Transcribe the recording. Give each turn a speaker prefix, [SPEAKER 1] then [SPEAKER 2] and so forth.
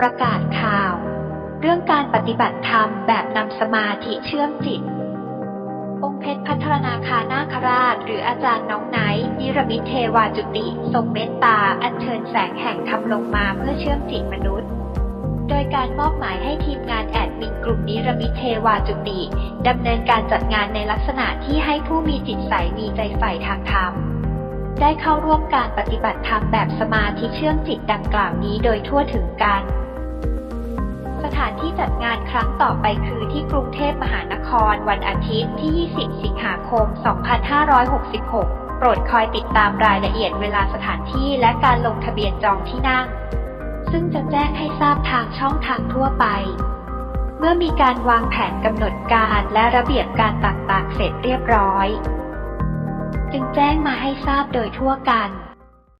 [SPEAKER 1] ประกาศข่าว เรื่องการปฏิบัติธรรมแบบนำสมาธิเชื่อมจิต องค์เพชรพัทรนาคานาคราช หรืออาจารย์น้องไนท์นิรมิตเทวาจุติ ทรงเมตตา อัญเชิญแสงแห่งธรรมลงมาเพื่อเชื่อมจิตมนุษย์ โดยการมอบหมายให้ทีมงานแอดมินกลุ่มนิรมิตเทวาจุติดำเนินการจัดงานในลักษณะที่ให้ผู้มีจิตใสมีใจใฝ่ทางธรรมได้เข้าร่วมการปฏิบัติธรรมแบบสมาธิเชื่อมจิตดังกล่าวนี้โดยทั่วถึงกัน ถานที่จัดงานครั้งต่อไปคือที่กรุงเทพมหานครวันอาทิตย์ที่ 20 สิงหาคม 2566 โปรดคอยติดตามรายละเอียดเวลาสถานที่และการลงทะเบียนจองที่นั่ง ซึ่งจะแจ้งให้ทราบทางช่องทางทั่วไป เมื่อมีการวางแผนกำหนดการและระเบียบการต่างๆเสร็จเรียบร้อย จึงแจ้งมาให้ทราบโดยทั่วกัน